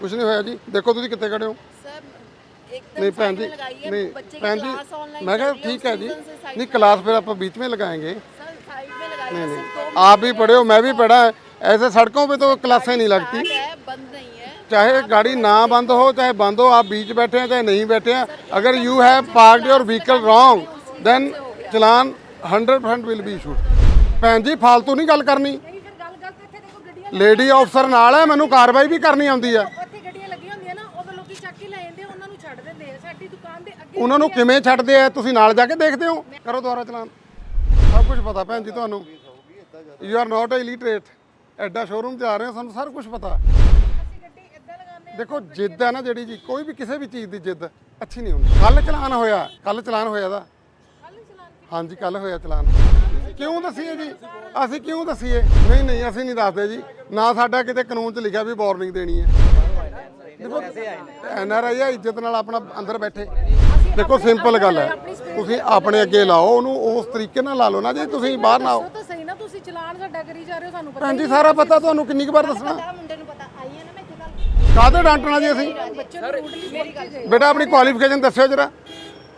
ਕੁਝ ਨਹੀਂ ਹੋਇਆ ਜੀ ਦੇਖੋ ਤੁਸੀਂ ਕਿੱਥੇ ਖੜੇ ਹੋ ਸਰ एकदम ਨਹੀਂ ਭੈਣ ਜੀ ਨਹੀਂ ਭੈਣ ਜੀ ਮੈਂ ਕਿਹਾ ਠੀਕ ਹੈ ਜੀ ਨਹੀਂ ਕਲਾਸ ਫਿਰ ਆਪਾਂ ਵਿੱਚ ਵਿੱਚ ਲਗਾਏਗੇ सर साइड में लगाई है, नहीं, सिर्फ दो आप भी पढ़े हो मैं भी पढ़ा है ऐसे सड़कों पे तो क्लासें नहीं लगती मिनट है बंद नहीं है चाहे गाड़ी ना बंद हो चाहे बंद हो आप बीच बैठे हैं चाहे नहीं बैठे हैं अगर you have parked your vehicle wrong then challan 100% will be issued ਭੈਣ ਜੀ ਫालतू ਨਹੀਂ ਗੱਲ ਕਰਨੀ ਲੇਡੀ ਅਫਸਰ ਨਾਲ ਹੈ ਮੈਨੂੰ ਕਾਰਵਾਈ ਵੀ ਕਰਨੀ ਆਉਂਦੀ ਹੈ ਉਹਨਾਂ ਨੂੰ ਕਿਵੇਂ ਛੱਡਦੇ ਆ, ਤੁਸੀਂ ਨਾਲ ਜਾ ਕੇ ਦੇਖਦੇ ਹੋ? ਕਰੋ ਦੁਬਾਰਾ ਚਲਾਨ। ਸਭ ਕੁਝ ਪਤਾ ਭੈਣ ਜੀ ਤੁਹਾਨੂੰ। ਯੂ ਆਰ ਨਾਟ ਇਲੀਟਰੇਟ ਐਡਾ ਸ਼ੋਰੂਮ ਤੇ ਆ ਰਹੇ ਹੋ, ਸਾਨੂੰ ਸਾਰਾ ਕੁਝ ਪਤਾ। ਦੇਖੋ, ਜਿੱਦ ਹੈ ਨਾ ਜਿਹੜੀ ਜੀ, ਕੋਈ ਵੀ ਕਿਸੇ ਵੀ ਚੀਜ਼ ਦੀ ਜਿੱਦ ਅੱਛੀ ਨਹੀਂ ਹੁੰਦੀ। ਕੱਲ ਚਲਾਨ ਹੋਇਆ ਕੱਲ ਚਲਾਨ ਹੋਇਆ ਦਾ ਹਾਂਜੀ ਕੱਲ ਹੋਇਆ ਚਲਾਨ। ਕਿਉਂ ਦਸੀਏ ਜੀ? ਅਸੀਂ ਕਿਉਂ ਦਸੀਏ? ਨਹੀਂ ਨਹੀਂ, ਅਸੀਂ ਨਹੀਂ ਦੱਸਦੇ ਜੀ। ਨਾ ਸਾਡਾ ਕਿਤੇ ਕਾਨੂੰਨ 'ਚ ਲਿਖਿਆ ਵੀ ਵਾਰਨਿੰਗ ਦੇਣੀ ਹੈ। ਦੇਖੋ ਐਨ ਆਰ ਆਈ ਆ, ਇੱਜ਼ਤ ਨਾਲ ਆਪਣਾ ਅੰਦਰ ਬੈਠੇ। ਦੇਖੋ ਸਿੰਪਲ ਗੱਲ ਹੈ। ਤੁਸੀਂ ਆਪਣੇ ਅੱਗੇ ਲਾਓ ਉਹਨੂੰ ਉਸ ਤਰੀਕੇ ਨਾਲ ਲਾ ਲਓ ਨਾ ਜੇ ਤੁਸੀਂ ਬਾਹਰ ਨਾ ਆਓ। ਤਾਂ ਸਹੀ ਨਾ ਤੁਸੀਂ ਚਲਾਨ ਸਾਡਾ ਕਰੀ ਜਾ ਰਹੇ ਹੋ ਸਾਨੂੰ ਪਤਾ ਭੈਣ ਸਾਰਾ ਪਤਾ ਤੁਹਾਨੂੰ ਕਿੰਨੀ ਕੁ ਵਾਰ ਦੱਸਣਾ? ਕਾਹਦੇ ਡਾਂਟਣਾ ਜੀ ਅਸੀਂ? ਬੇਟਾ ਆਪਣੀ ਕੁਆਲੀਫਿਕੇਸ਼ਨ ਦੱਸਿਓ ਜਰਾ।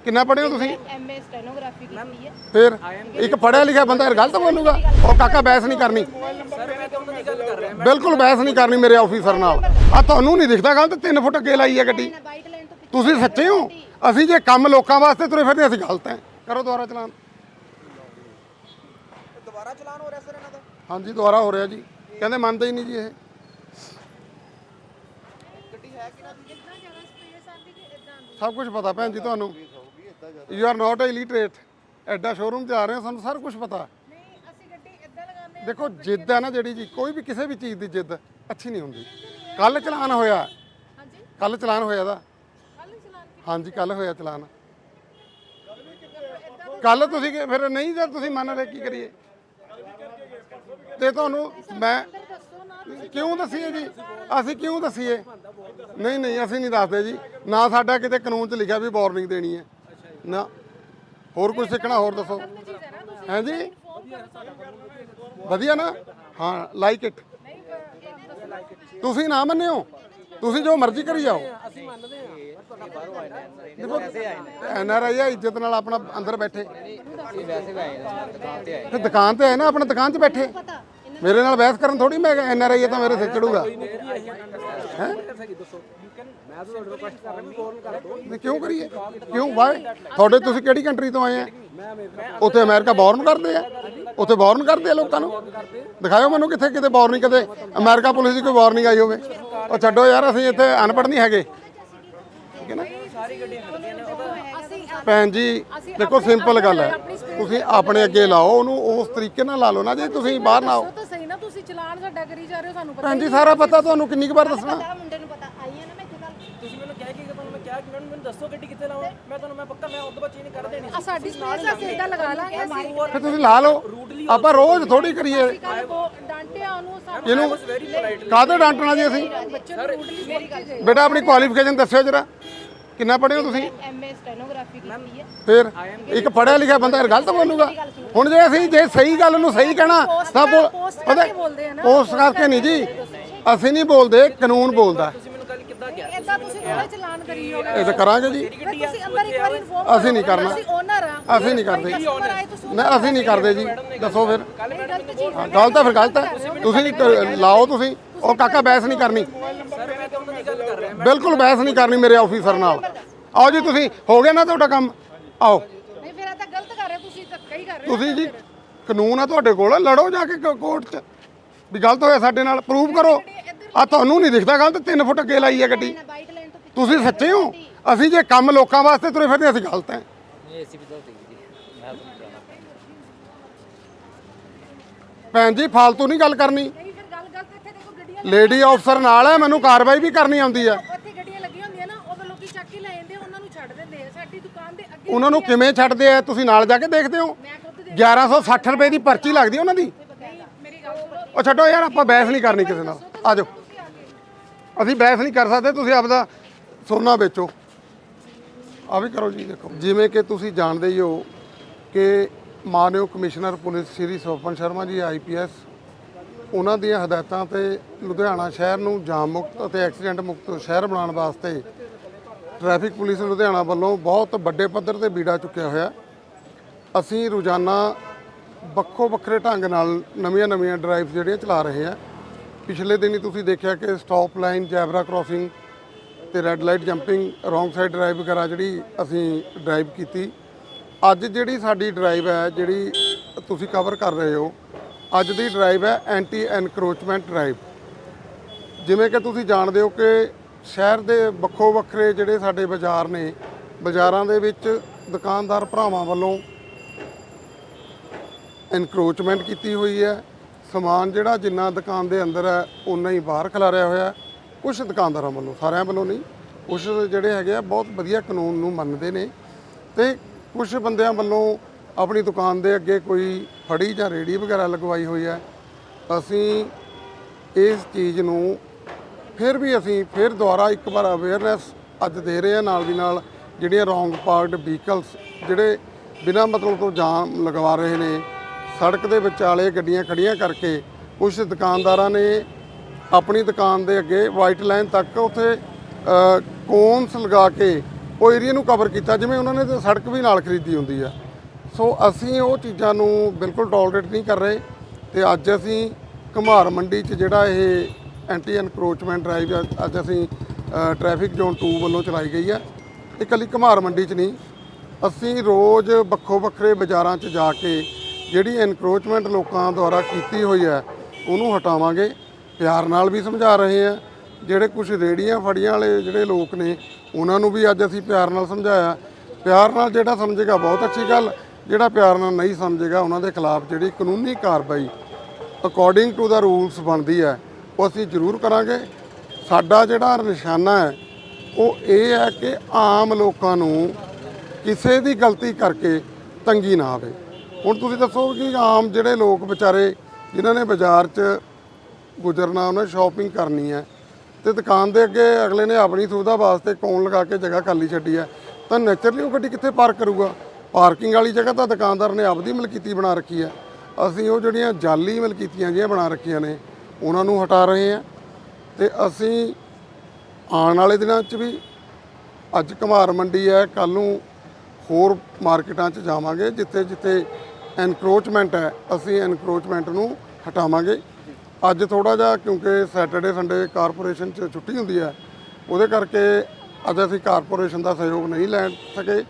ਕਿੰਨਾ ਪੜ੍ਹੇ ਹੋ ਤੁਸੀਂ? ਐਮਏ ਸਟੈਨੋਗ੍ਰਾਫੀ ਕੀਤੀ ਹੈ। ਫਿਰ? ਇੱਕ ਪੜ੍ਹਿਆ ਲਿਖਿਆ ਬੰਦਾ ਇਹ ਗਲਤ ਬੋਲੂਗਾ। ਉਹ ਕਾਕਾ ਬਹਿਸ ਨਹੀਂ ਕਰਨੀ। ਬਿਲਕੁਲ ਬਹਿਸ ਨਹੀਂ ਕਰਨੀ ਮੇਰੇ ਆਫੀਸਰ ਨਾਲ। ਆ ਤੁਹਾਨੂੰ ਨਹੀਂ ਦਿਖਦਾ ਗਲਤ 3 ਫੁੱਟ ਅੱਗੇ ਲਾਈ ਹੈ ਗੱਡੀ। ਤੁਸੀਂ ਸੱਚੇ ਹੋ? ਅਸੀਂ ਜੇ ਕੰਮ ਲੋਕਾਂ ਵਾਸਤੇ ਤੁਰੇ ਫਿਰਦੇ ਅਸੀਂ ਗਲਤ ਹੈ। ਕਰੋ ਦੁਬਾਰਾ ਚਲਾਨ। ਦੁਬਾਰਾ ਚਲਾਨ ਹੋ ਰਿਹਾ ਸਰ ਇਹਨਾਂ ਦਾ? ਹਾਂਜੀ ਦੁਬਾਰਾ ਹੋ ਰਿਹਾ ਜੀ। ਕਹਿੰਦੇ ਮੰਨਦੇ ਹੀ ਨਹੀਂ ਜੀ ਇਹ। ਗੱਡੀ ਹੈ ਕਿ ਨਾ ਦੀ ਇਦਾਂ ਜ਼ਿਆਦਾ ਸਪੇਸ ਆਂਦੀ ਕਿ ਇਦਾਂ ਆਂਦੀ ਸਭ ਕੁਝ ਪਤਾ ਭੈਣ ਜੀ ਤੁਹਾਨੂੰ। ਯੂ ਆਰ ਨਾਟ ਇਲੀਟਰੇਟ ਐਡਾ ਸ਼ੋਰੂਮ ਤੇ ਆ ਰਹੇ ਹੋ ਸਾਨੂੰ ਸਾਰਾ ਕੁਝ ਪਤਾ। ਨਹੀਂ ਅਸੀਂ ਗੱਡੀ ਇੱਦਾਂ ਲਗਾਉਂਦੇ ਆ ਦੇਖੋ ਜਿੱਦ ਹੈ ਨਾ ਜਿਹੜੀ ਜੀ ਕੋਈ ਵੀ ਕਿਸੇ ਵੀ ਚੀਜ਼ ਦੀ ਜਿੱਦ ਅੱਛੀ ਨਹੀਂ ਹੁੰਦੀ। ਕੱਲ ਚਲਾਨ ਹੋਇਆ। ਹਾਂਜੀ। ਕੱਲ ਚਲਾਨ ਹੋਇਆ ਦਾ। ਹਾਂਜੀ ਕੱਲ ਹੋਇਆ ਚਲਾਨ। ਕੱਲ ਤੁਸੀਂ ਕਿ- ਫਿਰ ਨਹੀਂ ਜਦ ਤੁਸੀਂ ਮੰਨ ਰਹੇ ਕੀ ਕਰੀਏ? ਤੇ ਤੁਹਾਨੂੰ ਮੈਂ ਕਿਉਂ ਦੱਸੀਏ ਜੀ? ਅਸੀਂ ਕਿਉਂ ਦੱਸੀਏ? ਨਹੀਂ ਨਹੀਂ, ਅਸੀਂ ਨਹੀਂ ਦੱਸਦੇ ਜੀ। ਨਾ ਸਾਡਾ ਕਿਤੇ ਕਾਨੂੰਨ 'ਚ ਲਿਖਿਆ ਵੀ ਵਾਰਨਿੰਗ ਦੇਣੀ ਹੈ। ਨਾ। ਹੋਰ ਕੁਝ ਸਿੱਖਣਾ, ਹੋਰ ਦੱਸੋ। ਚੀਜ਼ ਜੀ ਵਧੀਆ ਨਾ? ਹਾਂ ਲਾਈਕ ਇਟ ਤੁਸੀਂ ਨਾ ਮੰਨਿਓ? ਤੁਸੀਂ ਜੋ ਮਰਜ਼ੀ ਕਰੀ ਜਾਓ। ਦੇਖੋ ਐਨ ਆਰ ਆਈ ਆ ਇੱਜ਼ਤ ਨਾਲ ਆਪਣਾ ਅੰਦਰ ਬੈਠੇ। ਇਹ ਵੈਸੇ ਵੀ ਆਏ ਨੇ ਦੁਕਾਨ ਤੇ ਆਏ ਦੁਕਾਨ ਤੇ ਆਏ ਨਾ ਆਪਣਾ ਦੁਕਾਨ 'ਚ ਬੈਠੇ। ਮੇਰੇ ਨਾਲ ਬਹਿਸ ਕਰਨ ਥੋੜੀ ਮੈਂ ਐਨ ਆਰ ਆਈ ਤਾਂ ਮੇਰੇ ਸਿਰ ਚੜੂਗਾ। ਨਹੀਂ ਕਿਉਂ ਕਰੀਏ? ਕਿਉਂ? ਵਾਈ ਤੁਹਾਡੇ ਤੁਸੀਂ ਕਿਹੜੀ ਕੰਟਰੀ ਤੋਂ ਆਏ ਆ? ਉੱਥੇ ਅਮਰੀਕਾ ਬੌਰਨ ਕਰਦੇ ਆ? ਉੱਥੇ ਬੌਰਨ ਕਰਦੇ ਆ ਲੋਕਾਂ ਨੂੰ? ਦਿਖਾਓ ਮੈਨੂੰ ਕਿੱਥੇ ਕਿਤੇ ਵਾਰਨਿੰਗ ਕਦੇ ਅਮਰੀਕਾ ਪੁਲਿਸ ਦੀ ਕੋਈ ਵਾਰਨਿੰਗ ਆਈ ਹੋਵੇ। ਉਹ ਛੱਡੋ ਯਾਰ ਅਸੀਂ ਇੱਥੇ ਅਨਪੜ੍ਹ ਨਹੀਂ ਹੈਗੇ। ਠੀਕ ਹੈ ਨਾ? ਭੈਣ ਜੀ ਦੇਖੋ ਸਿੰਪਲ ਗੱਲ ਹੈ। ਤੁਸੀਂ ਆਪਣੇ ਅੱਗੇ ਲਾਓ ਉਹਨੂੰ ਉਸ ਤਰੀਕੇ ਨਾਲ ਲਾ ਲਓ ਨਾ ਜੇ ਤੁਸੀਂ ਬਾਹਰ ਨਾ ਆਓ। ਉਹ ਤਾਂ ਸਹੀ ਨਾ ਤੁਸੀਂ ਚਲਾਨ ਸਾਡਾ ਕਰੀ ਜਾ ਰਹੇ ਹੋ ਸਾਨੂੰ ਪਤਾ ਭੈਣ ਜੀ ਸਾਰਾ ਪਤਾ ਤੁਹਾਨੂੰ ਕਿੰਨੀ ਕੁ ਵਾਰ ਦੱਸਣਾ? ਪਤਾ ਮੁੰਡੇ ਨੂੰ ਪਤਾ ਆਈ ਹੈ ਨਾ ਮੈਂ ਇੱਥੇ ਕੱਲ ਤੁਸੀਂ ਮੈਨੂੰ ਕਹਿ ਕੇ ਤੁਹਾਨੂੰ ਮੈਂ ਕਿਹਾ ਕਿ ਮੈਨੂੰ ਮੈਨੂੰ ਦੱਸੋ ਗੱਡੀ ਕਿੱਥੇ ਲਾਵਾਂ? ਮੈਂ ਤੁਹਾਨੂੰ ਮੈਂ ਪੱਕਾ ਮੈਂ ਉਦੋਂ ਬਾਅਦ ਚੇਂਜ ਕਰ ਦੇਣੀ ਆ ਸਾਡੀ ਸਪੇਸ ਅਸੀਂ ਇੱਦਾਂ ਲਗਾ ਲਾਂਗੇ ਅਸੀਂ। ਫਿਰ ਤੁਸੀਂ ਲਾ ਲਓ। ਆਪਾਂ ਰੋਜ਼ ਥੋੜੀ ਕਰੀਏ। ਕੱਲ ਡਾਂਟਿਆ ਉਹਨੂੰ ਸਾਨੂੰ ਇਹਨੂੰ ਕਾਹਦੇ ਡਾਂਟਣਾ ਜੀ ਅਸੀਂ? ਬੱਚੇ ਨੂੰ ਰੂਡਲੀ ਮੇਰੀ ਗੱਲ ਬੇਟਾ ਆਪਣੀ ਕੁਆਲੀਫਿਕੇਸ਼ਨ ਦੱਸਿਓ ਜਰਾ। ਕਿੰਨਾ ਪੜ੍ਹੇ ਹੋ ਤੁਸੀਂ? ਐਮਏ ਸਟੈਨੋਗ੍ਰਾਫੀ ਕੀਤੀ ਹੈ। ਫਿਰ ਇੱਕ ਪੜ੍ਹਿਆ ਲਿਖਿਆ ਬੰਦਾ ਫਿਰ ਗਲਤ ਬੋਲੂਗਾ। ਹੁਣ ਜੇ ਅਸੀਂ ਜੇ ਸਹੀ ਗੱਲ ਨੂੰ ਸਹੀ ਕਹਿਣਾ ਤਾਂ ਪਤਾ ਕਰਕੇ ਬੋਲਦੇ ਆ ਨਾ। ਪੋਸਟ ਕਰਕੇ ਨਹੀਂ ਜੀ। ਅਸੀਂ ਨਹੀਂ ਬੋਲਦੇ ਕਾਨੂੰਨ ਬੋਲਦਾ। ਇਦਾਂ ਤੁਸੀਂ ਥੋੜਾ ਚਲਾਨ ਕਰੀ ਇਹ ਤਾਂ ਕਰਾਂਗੇ ਜੀ। ਤੁਸੀਂ ਅੰਦਰ ਇੱਕ ਵਾਰੀ ਇਨਫੋਰਮ ਅਸੀਂ ਨਹੀਂ ਕਰਨਾ। ਅਸੀਂ ਓਨਰ ਆ ਅਸੀਂ ਨਹੀਂ ਕਰਦੇ ਨਾ ਅਸੀਂ ਨਹੀਂ ਕਰਦੇ ਜੀ। ਦੱਸੋ ਫਿਰ। ਗਲਤ ਹਾਂ, ਗਲਤ ਹੈ ਫਿਰ ਗਲਤ ਹੈ। ਤੁਸੀਂ ਲਾਓ ਤੁਸੀਂ। ਉਹ ਕਾਕਾ ਬਹਿਸ ਨਹੀਂ ਕਰਨੀ। ਬਿਲਕੁਲ ਬਹਿਸ ਨਹੀਂ ਕਰਨੀ ਮੇਰੇ ਆਫੀਸਰ ਨਾਲ। ਆਓ ਜੀ ਤੁਸੀਂ ਹੋ ਗਿਆ ਨਾ ਤੁਹਾਡਾ ਕੰਮ। ਆਓ। ਨਹੀਂ ਫਿਰ ਇਹ ਤਾਂ ਗਲਤ ਕਰ ਰਹੇ ਹੋ, ਤੁਸੀਂ ਧੱਕਾ ਹੀ ਕਰ ਰਹੇ ਹੋ ਤੁਸੀਂ ਜੀ ਕਾਨੂੰਨ ਆ ਤੁਹਾਡੇ ਕੋਲ। ਲੜੋ ਜਾ ਕੇ ਕ- ਕੋਰਟ 'ਚ। ਵੀ ਗਲਤ ਹੋਇਆ ਸਾਡੇ ਨਾਲ। ਪ੍ਰੂਵ ਕਰੋ। ਆ ਤੁਹਾਨੂੰ ਨਹੀਂ ਦਿਖਦਾ ਗਲਤ 3 ਫੁੱਟ ਅੱਗੇ ਲਾਈ ਹੈ ਗੱਡੀ। ਤੋਂ ਤੁਸੀਂ ਸੱਚੇ ਹੋ? ਅਸੀਂ ਜੇ ਕੰਮ ਲੋਕਾਂ ਵਾਸਤੇ ਤੁਰੇ ਫਿਰਦੇ ਅਸੀਂ ਗਲਤ ਹੈ। ਤਾਂ ਤਾਂ ਭੈਣ ਜੀ ਫालतू ਨਹੀਂ ਗੱਲ ਕਰਨੀ। ਨਹੀਂ ਫਿਰ ਗੱਲ ਗਲਤ ਇੱਥੇ ਦੇਖੋ ਗੱਡੀਆਂ ਲੇਡੀ ਅਫਸਰ ਨਾਲ ਹੈ ਮੈਨੂੰ ਕਾਰਵਾਈ ਵੀ ਕਰਨੀ ਆਉਂਦੀ ਹੈ। ਉੱਥੇ ਗੱਡੀਆਂ ਲੱਗੀਆਂ ਹੁੰਦੀਆਂ ਨਾ ਉਦੋਂ ਲੋਕੀ ਚੱਕ ਕੇ ਲੈ ਜਾਂਦੇ ਆ, ਉਹਨਾਂ ਨੂੰ ਛੱਡ ਦਿੰਦੇ ਆ। ਸਾਡੀ ਦੁਕਾਨ ਦੇ ਅੱਗੇ ਉਹਨਾਂ ਨੂੰ ਕਿਵੇਂ ਛੱਡਦੇ ਆ ਤੁਸੀਂ ਨਾਲ ਜਾ ਕੇ ਦੇਖਦੇ ਹੋ? ਮੈਂ ਖੁਦ ਦੇ 1160 ਰੁਪਏ ਦੀ ਪਰਚੀ ਲੱਗਦੀ ਉਹਨਾਂ ਦੀ? ਨਹੀਂ ਮੇਰੀ ਗੱਲ ਸੁਣੋ। ਉਹ ਛੱਡੋ ਯਾਰ ਆਪਾਂ ਬਹਿਸ ਨਹੀਂ ਕਰਨੀ ਕਿਸੇ ਨਾਲ। ਆ ਜਾਓ। ਅਸੀਂ ਬਹਿਸ ਨਹੀਂ ਕਰ ਸਕਦੇ, ਤੁਸੀਂ ਆਪਦਾ ਸੋਨਾ ਵੇਚੋ। ਆ ਵੀ ਕਰੋ ਜੀ, ਦੇਖੋ। ਜਿਵੇਂ ਕਿ ਤੁਸੀਂ ਜਾਣਦੇ ਹੀ ਹੋ ਕਿ ਮਾਨਯੋਗ commissioner police Shri Sopan Sharma ji IPS ਉਹਨਾਂ ਦੀਆਂ ਹਦਾਇਤਾਂ ਤੇ ਲੁਧਿਆਣਾ ਸ਼ਹਿਰ ਨੂੰ ਜਾਮ ਮੁਕਤ ਅਤੇ ਐਕਸੀਡੈਂਟ ਮੁਕਤ ਸ਼ਹਿਰ ਬਣਾਉਣ ਵਾਸਤੇ ਟ੍ਰੈਫਿਕ ਪੁਲਿਸ ਲੁਧਿਆਣਾ ਵੱਲੋਂ ਬਹੁਤ ਵੱਡੇ ਪੱਧਰ ਤੇ ਬੀੜਾ ਚੁੱਕਿਆ ਹੋਇਆ। ਅਸੀਂ ਰੋਜ਼ਾਨਾ ਵੱਖੋ ਵੱਖਰੇ ਢੰਗ ਨਾਲ ਨਵੀਆਂ-ਨਵੀਆਂ ਡਰਾਈਵ ਜਿਹੜੀਆਂ ਚਲਾ ਰਹੇ ਆ ਪਿਛਲੇ ਦਿਨ ਹੀ ਤੁਸੀਂ ਦੇਖਿਆ ਕਿ ਸਟਾਪ ਲਾਈਨ ਜੈਬਰਾ ਕ੍ਰਾਸਿੰਗ ਤੇ red light jumping wrong side drive ਵਗੈਰਾ ਜਿਹੜੀ ਅਸੀਂ ਡਰਾਈਵ ਕੀਤੀ। ਅੱਜ ਜਿਹੜੀ ਸਾਡੀ ਡਰਾਈਵ ਹੈ, ਜਿਹੜੀ ਤੁਸੀਂ ਕਵਰ ਕਰ ਰਹੇ ਹੋ, ਅੱਜ ਦੀ ਡਰਾਈਵ ਹੈ ਐਂਟੀ ਐਨਕਰੋਚਮੈਂਟ ਡਰਾਈਵ ਜਿਵੇਂ ਕਿ ਤੁਸੀਂ ਜਾਣਦੇ ਹੋ ਕਿ ਸ਼ਹਿਰ ਦੇ ਵੱਖੋ ਵੱਖਰੇ ਜਿਹੜੇ ਸਾਡੇ ਬਾਜ਼ਾਰ ਨੇ, ਬਾਜ਼ਾਰਾਂ ਦੇ ਵਿੱਚ ਦੁਕਾਨਦਾਰ ਭਰਾਵਾਂ ਵੱਲੋਂ ਐਨਕਰੋਚਮੈਂਟ ਕੀਤੀ ਹੋਈ ਹੈ। ਸਮਾਨ ਜਿਹੜਾ ਜਿੰਨਾ ਦੁਕਾਨ ਦੇ ਅੰਦਰ ਹੈ ਉਨਾ ਹੀ ਬਾਹਰ ਖਿਲਾਰਿਆ ਹੋਇਆ ਹੈ। ਕੁਝ ਦੁਕਾਨਦਾਰਾਂ ਵੱਲੋਂ, ਸਾਰਿਆਂ ਵੱਲੋਂ ਨਹੀਂ। ਕੁਝ ਜਿਹੜੇ ਹੈਗੇ ਆ, ਬਹੁਤ ਵਧੀਆ ਕਾਨੂੰਨ ਨੂੰ ਮੰਨਦੇ ਨੇ। ਤੇ ਕੁਝ ਬੰਦਿਆਂ ਵੱਲੋਂ ਆਪਣੀ ਦੁਕਾਨ ਦੇ ਅੱਗੇ ਕੋਈ ਫੜੀ ਜਾਂ ਰੇੜੀ ਵਗੈਰਾ ਲਗਵਾਈ ਹੋਈ ਹੈ। ਅਸੀਂ ਇਸ ਚੀਜ਼ ਨੂੰ ਫਿਰ ਵੀ ਅਸੀਂ ਫਿਰ ਦੁਬਾਰਾ ਇੱਕ ਵਾਰ ਅਵੇਅਰਨੈਸ ਅੱਜ ਦੇ ਰਹੇ ਹਾਂ ਨਾਲ ਦੀ ਨਾਲ, ਜਿਹੜੀਆਂ ਰੋਂਗ ਪਾਰਕਡ ਵਹੀਕਲਸ ਜਿਹੜੇ ਬਿਨਾਂ ਮਤਲਬ ਤੋਂ ਜਾਮ ਲਗਵਾ ਰਹੇ ਨੇ। ਸੜਕ ਦੇ ਵਿਚਾਲੇ ਗੱਡੀਆਂ ਖੜੀਆਂ ਕਰਕੇ ਕੁਝ ਦੁਕਾਨਦਾਰਾਂ ਨੇ ਆਪਣੀ ਦੁਕਾਨ ਦੇ ਅੱਗੇ ਵਾਈਟ ਲਾਈਨ ਤੱਕ ਉੱਥੇ ਕੋਨਸ ਲਗਾ ਕੇ ਉਹ ਏਰੀਆ ਨੂੰ ਕਵਰ ਕੀਤਾ, ਜਿਵੇਂ ਉਹਨਾਂ ਨੇ ਤਾਂ ਸੜਕ ਵੀ ਨਾਲ ਖਰੀਦੀ ਹੁੰਦੀ ਆ। ਸੋ ਅਸੀਂ ਉਹ ਚੀਜ਼ਾਂ ਨੂੰ ਬਿਲਕੁਲ ਟੋਲਰੇਟ ਨਹੀਂ ਕਰ ਰਹੇ ਤੇ ਅੱਜ ਅਸੀਂ ਘੁਮਾਰ ਮੰਡੀ 'ਚ ਜਿਹੜਾ ਇਹ ਐਂਟੀ ਐਨਕਰੋਚਮੈਂਟ ਡਰਾਈਵ ਅੱਜ ਅਸੀਂ ਟ੍ਰੈਫਿਕ ਜ਼ੋਨ 2 ਵੱਲੋਂ ਚਲਾਈ ਗਈ ਹੈ ਇਹ ਇਕੱਲੀ ਘੁਮਾਰ ਮੰਡੀ 'ਚ ਨਹੀਂ, ਅਸੀਂ ਰੋਜ਼ ਵੱਖੋ ਵੱਖਰੇ ਬਾਜ਼ਾਰਾਂ 'ਚ ਜਾ ਕੇ ਜਿਹੜੀ ਐਨਕਰੋਚਮੈਂਟ ਲੋਕਾਂ ਦੁਆਰਾ ਕੀਤੀ ਹੋਈ ਹੈ, ਉਹਨੂੰ ਹਟਾਵਾਂਗੇ। ਪਿਆਰ ਨਾਲ ਵੀ ਸਮਝਾ ਰਹੇ ਆ ਜਿਹੜੇ ਕੁਝ ਰੇੜੀਆਂ ਫੜੀਆਂ ਵਾਲੇ ਜਿਹੜੇ ਲੋਕ ਨੇ, ਉਹਨਾਂ ਨੂੰ ਵੀ ਅੱਜ ਅਸੀਂ ਪਿਆਰ ਨਾਲ ਸਮਝਾਇਆ। ਪਿਆਰ ਨਾਲ ਜਿਹੜਾ ਸਮਝੇਗਾ, ਬਹੁਤ ਅੱਛੀ ਗੱਲ। ਜਿਹੜਾ ਪਿਆਰ ਨਾਲ ਨਹੀਂ ਸਮਝੇਗਾ, ਉਹਨਾਂ ਦੇ ਖਿਲਾਫ ਜਿਹੜੀ ਕਾਨੂੰਨੀ ਕਾਰਵਾਈ ਅਕੋਰਡਿੰਗ ਟੂ ਦਾ ਰੂਲਸ ਬਣਦੀ ਹੈ, ਉਹ ਅਸੀਂ ਜ਼ਰੂਰ ਕਰਾਂਗੇ। ਸਾਡਾ ਜਿਹੜਾ ਨਿਸ਼ਾਨਾ ਹੈ, ਉਹ ਇਹ ਹੈ ਕਿ ਆਮ ਲੋਕਾਂ ਨੂੰ ਕਿਸੇ ਦੀ ਗਲਤੀ ਕਰਕੇ ਤੰਗੀ ਨਾ ਆਵੇ। ਹੁਣ ਤੁਸੀਂ ਦੱਸੋ ਕਿ ਆਮ ਜਿਹੜੇ ਲੋਕ ਵਿਚਾਰੇ ਜਿਨ੍ਹਾਂ ਨੇ ਬਾਜ਼ਾਰ 'ਚ ਗੁਜ਼ਰਨਾ, ਉਹਨਾਂ ਸ਼ਾਪਿੰਗ ਕਰਨੀ ਹੈ ਤੇ ਦੁਕਾਨ ਦੇ ਅੱਗੇ ਅਗਲੇ ਨੇ ਆਪਣੀ ਸੁਵਿਧਾ ਵਾਸਤੇ ਕੌਣ ਲਗਾ ਕੇ ਜਗ੍ਹਾ ਖਾਲੀ ਛੱਡੀ ਹੈ, ਤਾਂ ਨੇਚਰਲੀ ਉਹ ਗੱਡੀ ਕਿੱਥੇ ਪਾਰਕ ਕਰੂਗਾ? ਪਾਰਕਿੰਗ ਵਾਲੀ ਜਗ੍ਹਾ ਤਾਂ ਦੁਕਾਨਦਾਰ ਨੇ ਆਪਦੀ ਮਲਕੀਤੀ ਬਣਾ ਰੱਖੀ ਹੈ। ਅਸੀਂ ਉਹ ਜਿਹੜੀਆਂ ਜਾਲੀ ਮਲਕੀਤੀਆਂ ਜਿਹੀਆਂ ਬਣਾ ਰੱਖੀਆਂ ਨੇ, ਉਹਨਾਂ ਨੂੰ ਹਟਾ ਰਹੇ ਹਾਂ ਤੇ ਅਸੀਂ ਆਉਣ ਵਾਲੇ ਦਿਨਾਂ 'ਚ ਵੀ ਅੱਜ ਘਮਾਰ ਮੰਡੀ ਹੈ ਕੱਲ ਨੂੰ ਹੋਰ ਮਾਰਕੀਟਾਂ 'ਚ ਜਾਵਾਂਗੇ ਜਿੱਥੇ ਜਿੱਥੇ ਐਨਕਰੋਚਮੈਂਟ ਹੈ, ਅਸੀਂ ਐਨਕਰੋਚਮੈਂਟ ਨੂੰ ਹਟਾਵਾਂਗੇ। ਅੱਜ ਥੋੜਾ ਜਿਹਾ, ਕਿਉਂਕਿ ਸੈਟਰਡੇ ਸੰਡੇ ਕਾਰਪੋਰੇਸ਼ਨ 'ਚ ਛੁੱਟੀ ਹੁੰਦੀ ਹੈ, ਉਹਦੇ ਕਰਕੇ ਅੱਜ ਅਸੀਂ ਕਾਰਪੋਰੇਸ਼ਨ ਦਾ ਸਹਿਯੋਗ ਨਹੀਂ ਲੈ ਸਕੇ।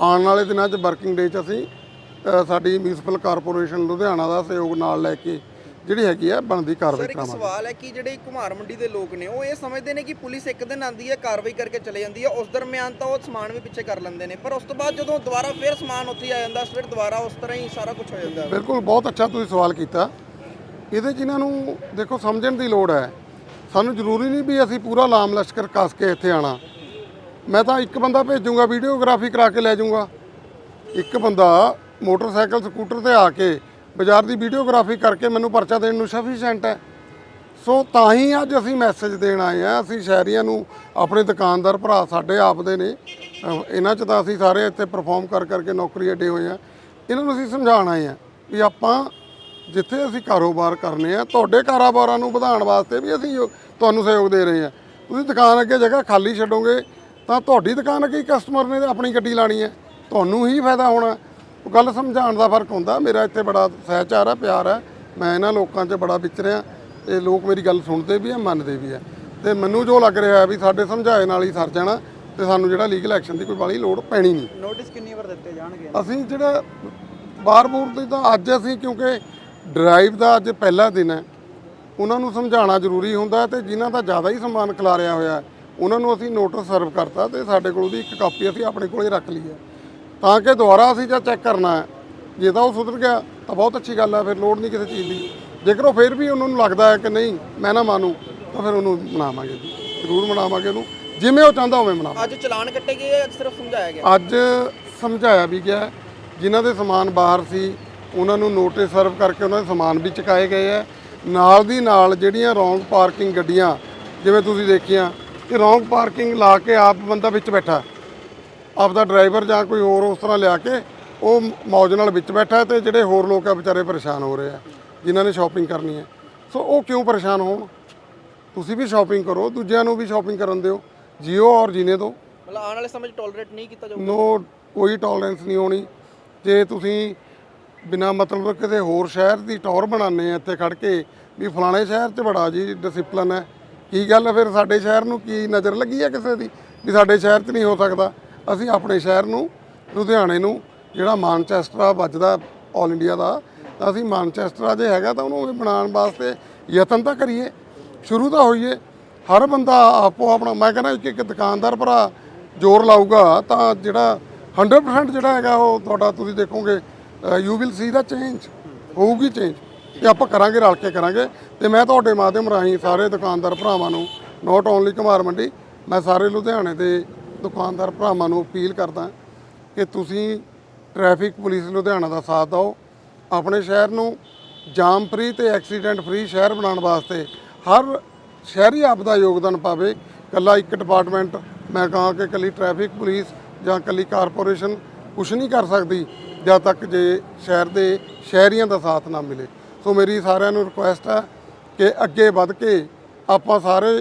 ਆਉਣ ਵਾਲੇ ਦਿਨਾਂ 'ਚ ਵਰਕਿੰਗ ਡੇ 'ਚ ਅਸੀਂ ਸਾਡੀ ਮਿਊਨਿਸਪਲ ਕਾਰਪੋਰੇਸ਼ਨ ਲੁਧਿਆਣਾ ਦਾ ਸਹਿਯੋਗ ਨਾਲ ਲੈ ਕੇ ਜਿਹੜੀ ਹੈਗੀ ਹੈ ਬਣਦੀ ਕਾਰਵਾਈ ਸਰ ਇੱਕ ਕਰਾਵਾਂਗੇ। ਸਵਾਲ ਹੈ ਕਿ ਜਿਹੜੇ ਘੁਮਾਰ ਮੰਡੀ ਦੇ ਲੋਕ ਨੇ ਉਹ ਇਹ ਸਮਝਦੇ ਨੇ ਕਿ ਪੁਲਿਸ ਇੱਕ ਦਿਨ ਆਂਦੀ ਹੈ ਕਾਰਵਾਈ ਕਰਕੇ ਚਲੇ ਜਾਂਦੀ ਹੈ ਉਸ ਦਰਮਿਆਨ ਤਾਂ ਉਹ ਸਮਾਨ ਵੀ ਪਿੱਛੇ ਕਰ ਲੈਂਦੇ ਨੇ। ਪਰ ਉਸ ਤੋਂ ਬਾਅਦ ਜਦੋਂ ਦੁਬਾਰਾ ਫਿਰ ਸਮਾਨ ਉੱਥੇ ਆ ਜਾਂਦਾ ਫਿਰ ਦੁਬਾਰਾ ਉਸ ਤਰ੍ਹਾਂ ਹੀ ਸਾਰਾ ਕੁਝ ਹੋ ਜਾਂਦਾ। ਬਿਲਕੁਲ ਬਹੁਤ ਅੱਛਾ ਤੁਸੀਂ ਸਵਾਲ ਕੀਤਾ। ਇਹਦੇ 'ਚ ਇਹਨਾਂ ਨੂੰ ਦੇਖੋ ਸਮਝਣ ਦੀ ਲੋੜ ਹੈ। ਸਾਨੂੰ ਜ਼ਰੂਰੀ ਨਹੀਂ ਵੀ ਅਸੀਂ ਪੂਰਾ ਲਾਮ ਲਸ਼ਕਰ ਕੱਸ ਕੇ ਇੱਥੇ ਆਣਾ ਮੈਂ ਤਾਂ ਇੱਕ ਬੰਦਾ ਭੇਜੂੰਗਾ ਵੀਡੀਓਗ੍ਰਾਫੀ ਕਰਾ ਕੇ ਲੈ ਜਾਊਂਗਾ। ਇੱਕ ਬੰਦਾ ਮੋਟਰਸਾਈਕਲ ਸਕੂਟਰ ਤੇ ਆ ਕੇ ਬਾਜ਼ਾਰ ਦੀ ਵੀਡੀਓਗ੍ਰਾਫੀ ਕਰਕੇ ਮੈਨੂੰ ਪਰਚਾ ਦੇਣ ਨੂੰ ਸਫੀਸ਼ੀਐਂਟ ਹੈ। ਸੋ ਤਾਂ ਹੀ ਅੱਜ ਅਸੀਂ ਮੈਸੇਜ ਦੇਣ ਆਏ ਆ ਅਸੀਂ ਸ਼ਹਿਰੀਆਂ ਨੂੰ, ਆਪਣੇ ਦੁਕਾਨਦਾਰ ਭਰਾ ਸਾਡੇ ਆਪ ਦੇ ਨੇ ਇਹਨਾਂ 'ਚ ਤਾਂ ਅਸੀਂ ਸਾਰੇ ਇੱਥੇ ਪਰਫਾਰਮ ਕਰ ਕਰਕੇ ਨੌਕਰੀ ਅੱਡੇ ਹੋਏ ਆ ਇਹਨਾਂ ਨੂੰ ਅਸੀਂ ਸਮਝਾਉਣ ਆਏ ਆ ਵੀ ਆਪਾਂ ਜਿੱਥੇ ਅਸੀਂ ਕਾਰੋਬਾਰ ਕਰਨੇ ਆ ਤੁਹਾਡੇ ਕਾਰੋਬਾਰਾਂ ਨੂੰ ਵਧਾਉਣ ਵਾਸਤੇ ਵੀ ਅਸੀਂ ਤੁਹਾਨੂੰ ਸਹਿਯੋਗ ਦੇ ਰਹੇ ਆ ਤੁਸੀਂ ਦੁਕਾਨ ਅੱਗੇ ਜਗ੍ਹਾ ਖਾਲੀ ਛੱਡੋਗੇ, ਤਾਂ ਤੁਹਾਡੀ ਦੁਕਾਨ ਅੱਗੇ ਕਸਟਮਰ ਨੇ ਆਪਣੀ ਗੱਡੀ ਲਾਣੀ ਹੈ। ਤੁਹਾਨੂੰ ਹੀ ਫਾਇਦਾ ਹੋਣਾ। ਉਹ ਗੱਲ ਸਮਝਾਉਣ ਦਾ ਫ਼ਰਕ ਹੁੰਦਾ। ਮੇਰਾ ਇੱਥੇ ਬੜਾ ਸਹਿਚਾਰ ਹੈ ਪਿਆਰ ਹੈ ਮੈਂ ਇਹਨਾਂ ਲੋਕਾਂ 'ਚ ਬੜਾ ਵਿਚਰਿਆ ਤੇ ਲੋਕ ਮੇਰੀ ਗੱਲ ਸੁਣਦੇ ਵੀ ਆ ਮੰਨਦੇ ਵੀ ਆ। ਤੇ ਮੈਨੂੰ ਜੋ ਲੱਗ ਰਿਹਾ ਹੈ ਵੀ ਸਾਡੇ ਸਮਝਾਏ ਨਾਲ ਹੀ ਸਰ ਜਾਣਾ ਤੇ ਸਾਨੂੰ ਜਿਹੜਾ ਲੀਗਲ ਐਕਸ਼ਨ ਦੀ ਕੋਈ ਬਾਲੀ ਲੋੜ ਪੈਣੀ ਨਹੀਂ। ਨੋਟਿਸ ਕਿੰਨੀ ਵਾਰ ਦਿੱਤੇ ਜਾਣਗੇ? ਅਸੀਂ ਜਿਹੜਾ ਬਾਰ-ਬੂਰ ਦੀ ਤਾਂ ਅੱਜ ਅਸੀਂ ਕਿਉਂਕਿ ਡਰਾਈਵ ਦਾ ਅੱਜ ਪਹਿਲਾ ਦਿਨ ਹੈ। ਉਹਨਾਂ ਨੂੰ ਸਮਝਾਉਣਾ ਜ਼ਰੂਰੀ ਹੁੰਦਾ ਤੇ ਜਿਨ੍ਹਾਂ ਦਾ ਜ਼ਿਆਦਾ ਹੀ ਸਮਾਨ ਖਿਲਾਰਿਆ ਹੋਇਆ ਉਹਨਾਂ ਨੂੰ ਅਸੀਂ ਨੋਟਿਸ ਸਰਵ ਕਰਤਾ ਤੇ ਸਾਡੇ ਕੋਲ ਉਹਦੀ ਇੱਕ ਕਾਪੀ ਅਸੀਂ ਆਪਣੇ ਕੋਲੇ ਰੱਖ ਲਈ ਹੈ। ਤਾਂ ਕਿ ਦੁਬਾਰਾ ਅਸੀਂ ਜਦ ਚੈੱਕ ਕਰਨਾ ਹੈ ਜੇ ਤਾਂ ਉਹ ਸੁਧਰ ਗਿਆ ਤਾਂ ਬਹੁਤ ਅੱਛੀ ਗੱਲ ਹੈ ਫਿਰ ਲੋੜ ਨਹੀਂ ਕਿਸੇ ਚੀਜ਼ ਦੀ। ਜੇਕਰ ਉਹ ਫਿਰ ਵੀ ਉਹਨਾਂ ਨੂੰ ਲੱਗਦਾ ਹੈ ਕਿ ਨਹੀਂ ਮੈਂ ਨਾ ਮਾਨੂੰ ਤਾਂ ਫਿਰ ਉਹਨੂੰ ਮਨਾਵਾਂਗੇ ਜੀ। ਜ਼ਰੂਰ ਮਨਾਵਾਂਗੇ ਉਹਨੂੰ ਜਿਵੇਂ ਉਹ ਚਾਹੁੰਦਾ ਉਵੇਂ ਮਨਾਵਾਂਗੇ। ਅੱਜ ਚਲਾਨ ਕੱਟੇ ਗਏ ਅੱਜ ਸਿਰਫ ਸਮਝਾਇਆ ਗਿਆ? ਅੱਜ ਸਮਝਾਇਆ ਵੀ ਗਿਆ ਜਿਨ੍ਹਾਂ ਦੇ ਸਮਾਨ ਬਾਹਰ ਸੀ ਉਹਨਾਂ ਨੂੰ ਨੋਟਿਸ ਸਰਵ ਕਰਕੇ ਉਹਨਾਂ ਦੇ ਸਮਾਨ ਵੀ ਚੁਕਾਏ ਗਏ ਆ ਨਾਲ ਦੀ ਨਾਲ ਜਿਹੜੀਆਂ ਰੋਂਗ ਪਾਰਕਿੰਗ ਗੱਡੀਆਂ ਜਿਵੇਂ ਤੁਸੀਂ ਦੇਖੀਆਂ ਕਿ ਰੋਂਗ ਪਾਰਕਿੰਗ ਲਾ ਕੇ ਆਪ ਬੰਦਾ ਵਿੱਚ ਬੈਠਾ ਆਪਦਾ ਡਰਾਈਵਰ ਜਾਂ ਕੋਈ ਹੋਰ ਉਸ ਤਰ੍ਹਾਂ ਲਿਆ ਕੇ ਉਹ ਮੌਜ ਨਾਲ ਵਿੱਚ ਬੈਠਾ ਤੇ ਜਿਹੜੇ ਹੋਰ ਲੋਕ ਆ ਵਿਚਾਰੇ ਪਰੇਸ਼ਾਨ ਹੋ ਰਹੇ ਆ ਜਿਨ੍ਹਾਂ ਨੇ ਸ਼ਾਪਿੰਗ ਕਰਨੀ ਹੈ। ਸੋ ਉਹ ਕਿਉਂ ਪਰੇਸ਼ਾਨ ਹੋਣ? ਤੁਸੀਂ ਵੀ ਸ਼ਾਪਿੰਗ ਕਰੋ ਦੂਜਿਆਂ ਨੂੰ ਵੀ ਸ਼ਾਪਿੰਗ ਕਰਨ ਦਿਓ ਜੀਓ ਔਰ ਜੀਨੇ ਤੋਂ। ਮਤਲਬ ਆਉਣ ਵਾਲੇ ਸਮੇਂ 'ਚ ਟੋਲਰੇਟ ਨਹੀਂ ਕੀਤਾ ਜਾਊਗਾ? ਨੋ ਕੋਈ ਟੋਲਰੈਂਸ ਨਹੀਂ ਹੋਣੀ। ਜੇ ਤੁਸੀਂ ਬਿਨਾ ਮਤਲਬ ਕਿਤੇ ਹੋਰ ਸ਼ਹਿਰ ਦੀ ਟੌਰ ਬਣਾਉਂਦੇ ਆ ਇੱਥੇ ਖੜ ਕੇ ਵੀ ਫਲਾਣੇ ਸ਼ਹਿਰ 'ਚ ਬੜਾ ਜੀ ਡਿਸਪਲਨ ਹੈ। ਕੀ ਗੱਲ ਫਿਰ ਸਾਡੇ ਸ਼ਹਿਰ ਨੂੰ ਕੀ ਨਜ਼ਰ ਲੱਗੀ ਹੈ ਕਿਸੇ ਦੀ? ਵੀ ਸਾਡੇ ਸ਼ਹਿਰ 'ਚ ਨਹੀਂ ਹੋ ਸਕਦਾ। ਅਸੀਂ ਆਪਣੇ ਸ਼ਹਿਰ ਨੂੰ, ਲੁਧਿਆਣੇ ਨੂੰ, ਜਿਹੜਾ ਮਾਨਚੈਸਟਰ ਆ, ਵੱਜਦਾ 올 ਇੰਡੀਆ ਦਾ, ਤਾਂ ਅਸੀਂ ਮਾਨਚੈਸਟਰ ਜੇ ਹੈਗਾ ਤਾਂ ਉਹਨੂੰ ਵੀ ਬਣਾਉਣ ਵਾਸਤੇ ਯਤਨ ਤਾਂ ਕਰੀਏ, ਸ਼ੁਰੂ ਤਾਂ ਹੋਈਏ। ਹਰ ਬੰਦਾ ਆਪੋ ਆਪਣਾ, ਮੈਂ ਕਹਿੰਦਾ ਇੱਕ ਇੱਕ ਦੁਕਾਨਦਾਰ ਭਰਾ ਜ਼ੋਰ ਲਾਊਗਾ, ਤਾਂ ਜਿਹੜਾ 100% ਜਿਹੜਾ ਹੈਗਾ ਉਹ ਤੁਹਾਡਾ ਤੁਸੀਂ ਦੇਖੋਗੇ you will see the change ਹੋਊਗੀ ਚੇਂਜ ਤੇ ਆਪਾਂ ਕਰਾਂਗੇ, ਰਲ ਕੇ ਕਰਾਂਗੇ। ਤੇ ਮੈਂ ਤੁਹਾਡੇ ਮਾਧਿਅਮ ਰਾਹੀਂ ਸਾਰੇ ਦੁਕਾਨਦਾਰ ਭਰਾਵਾਂ ਨੂੰ ਨਾਟ ਓਨਲੀ ਕੁਮਾਰ ਮੰਡੀ, ਮੈਂ ਸਾਰੇ ਲੁਧਿਆਣੇ ਦੇ ਦੁਕਾਨਦਾਰ ਭਰਾਵਾਂ ਨੂੰ ਅਪੀਲ ਕਰਦਾ ਕਿ ਤੁਸੀਂ ਟ੍ਰੈਫਿਕ ਪੁਲਿਸ ਲੁਧਿਆਣਾ ਦਾ ਸਾਥ ਦਿਓ। ਆਪਣੇ ਸ਼ਹਿਰ ਨੂੰ ਜਾਮ ਫ੍ਰੀ ਤੇ ਐਕਸੀਡੈਂਟ ਫ੍ਰੀ ਸ਼ਹਿਰ ਬਣਾਉਣ ਵਾਸਤੇ ਹਰ ਸ਼ਹਿਰੀ ਆਪਦਾ ਯੋਗਦਾਨ ਪਾਵੇ। ਕੱਲਾ ਇੱਕ ਡਿਪਾਰਟਮੈਂਟ ਮੈਂ ਕਹਾਂ ਕਿ ਕੱਲੀ ਟ੍ਰੈਫਿਕ ਪੁਲਿਸ ਜਾਂ ਕੱਲੀ ਕਾਰਪੋਰੇਸ਼ਨ ਕੁਝ ਨਹੀਂ ਕਰ ਸਕਦੀ ਜਦ ਤੱਕ ਜੇ ਸ਼ਹਿਰ ਦੇ ਸ਼ਹਿਰੀਆਂ ਦਾ ਸਾਥ ਨਾ ਮਿਲੇ। ਸੋ ਮੇਰੀ ਸਾਰਿਆਂ ਨੂੰ ਰਿਕੁਐਸਟ ਹੈ ਕਿ ਅੱਗੇ ਵੱਧ ਕੇ ਆਪਾਂ ਸਾਰੇ